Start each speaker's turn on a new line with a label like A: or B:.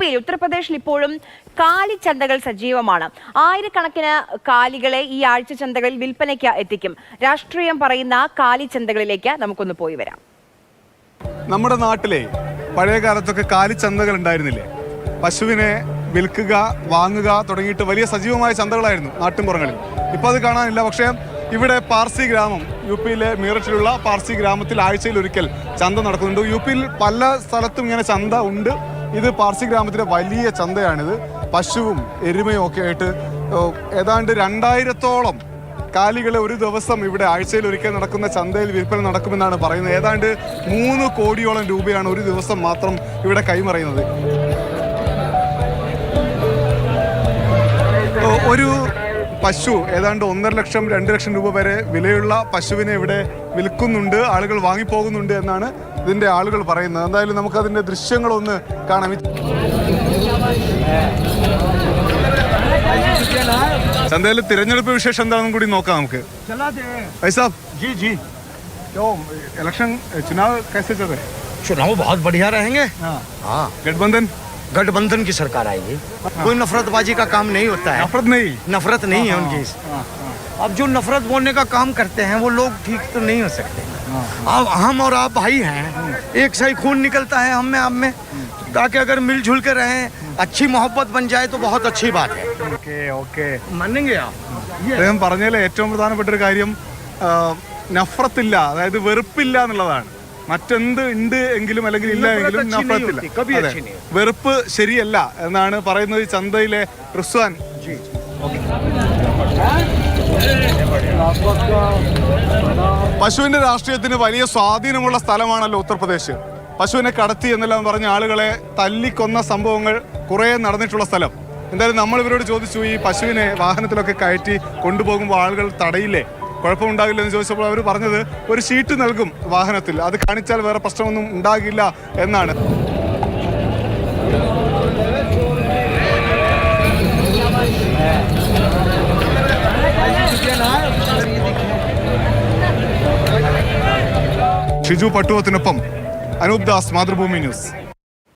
A: പിയിൽ ഉത്തർപ്രദേശിൽ ഇപ്പോഴും കാലി ചന്തകൾ സജീവമാണ്. ആയിരക്കണക്കിന് കാലികളെ ഈ ആഴ്ച ചന്തകളിൽ വിൽപ്പനയ്ക്ക് എത്തിക്കും. രാഷ്ട്രീയം പറയുന്ന കാലി ചന്തകളിലേക്ക് നമുക്കൊന്ന് പോയി വരാം.
B: നമ്മുടെ നാട്ടിലെ പഴയ കാലത്തൊക്കെ കാലി ചന്തകൾ ഉണ്ടായിരുന്നില്ലേ? പശുവിനെ വിൽക്കുക വാങ്ങുക തുടങ്ങിയിട്ട് വലിയ സജീവമായ ചന്തകളായിരുന്നു നാട്ടിൻപുറങ്ങളിൽ. ഇപ്പോൾ അത് കാണാനില്ല. പക്ഷേ ഇവിടെ പാർസി ഗ്രാമം യു പിയിലെ മീററ്റിലുള്ള പാർസി ഗ്രാമത്തിൽ ആഴ്ചയിൽ ഒരിക്കൽ ചന്ത നടക്കുന്നുണ്ട്. യു പിയിൽ പല സ്ഥലത്തും ഇങ്ങനെ ചന്ത ഉണ്ട്. ഇത് പാർസി ഗ്രാമത്തിലെ വലിയ ചന്തയാണിത്. പശുവും എരുമയും ഒക്കെ ആയിട്ട് ഏതാണ്ട് രണ്ടായിരത്തോളം കാലികളെ ഒരു ദിവസം ഇവിടെ ആഴ്ചയിൽ ഒരിക്കൽ നടക്കുന്ന ചന്തയിൽ വിൽപ്പന നടക്കുമെന്നാണ് പറയുന്നത്. ഏതാണ്ട് മൂന്ന് കോടിയോളം രൂപയാണ് ഒരു ദിവസം മാത്രം ഇവിടെ കൈമറയുന്നത്. ഒരു പശു ഏതാണ്ട് ഒന്നര ലക്ഷം രണ്ട് ലക്ഷം രൂപ വരെ വിലയുള്ള പശുവിനെ ഇവിടെ വിൽക്കുന്നുണ്ട് ആളുകൾ വാങ്ങിപ്പോകുന്നുണ്ട് എന്നാണ് ഇതിന്റെ ആളുകൾ പറയുന്നത് എന്തായാലും നമുക്ക് അതിന്റെ ദൃശ്യങ്ങളൊന്ന് കാണാം ചന്തയിലെ തിരഞ്ഞെടുപ്പ് വിശേഷം എന്താണെന്നും കൂടി നോക്കാം നമുക്ക് भाई साहब जी जी क्यों इलेक्शन चुनाव कैसे चल रहे हैं
C: चुनाव बहुत बढ़िया रहेंगे
B: हाँ
C: हाँ
B: गठबंधन
C: गठबंधन की सरकार आएगी कोई नफरतबाजी का काम नहीं होता है
B: नफरत नहीं
C: नफरत नहीं है उनकी
B: हाँ, हाँ,
C: अब जो नफरत बोलने का काम करते हैं वो लोग ठीक तो नहीं हो सकते
B: हाँ।
C: अब हम और आप भाई हैं एक सही खून निकलता है हम में आप में ताकि अगर मिलजुल के रहें अच्छी मोहब्बत बन जाए तो बहुत अच्छी बात है
B: ഓക്കെ ഓക്കെ
C: मानेंगे आप
B: അദ്ദേഹം പറഞ്ഞതിൽ ഏറ്റവും പ്രധാനപ്പെട്ട ഒരു കാര്യം ആ, നഫറത്തില്ല അതായത് വെറുപ്പില്ല എന്നുള്ളതാണ് മറ്റെന്ത് ഉണ്ട് എങ്കിലും അല്ലെങ്കിൽ ഇല്ല എങ്കിലും നഫറത്തില്ല വെറുപ്പ് ശരിയല്ല എന്നാണ് പറയുന്നത് ചന്തയിലെ റിസ്വാൻ. പശുവിന്റെ രാഷ്ട്രീയത്തിന് വലിയ സ്വാധീനമുള്ള സ്ഥലമാണല്ലോ ഉത്തർപ്രദേശ്. പശുവിനെ കടത്തി എന്നെല്ലാം പറഞ്ഞ ആളുകളെ തല്ലിക്കൊന്ന സംഭവങ്ങൾ കുറെ നടന്നിട്ടുള്ള സ്ഥലം. എന്തായാലും നമ്മൾ ഇവരോട് ചോദിച്ചു ഈ പശുവിനെ വാഹനത്തിലൊക്കെ കയറ്റി കൊണ്ടുപോകുമ്പോൾ ആളുകൾ തടയില്ലേ? കുഴപ്പമുണ്ടാകില്ലെന്ന് ചോദിച്ചപ്പോൾ അവർ പറഞ്ഞത് ഒരു ഷീറ്റ് നൽകും വാഹനത്തിൽ. അത് കാണിച്ചാൽ വേറെ പ്രശ്നമൊന്നും ഉണ്ടാകില്ല എന്നാണ്. ഷിജു പട്ടുവത്തിനൊപ്പം അനൂപ് ദാസ് മാതൃഭൂമി ന്യൂസ്.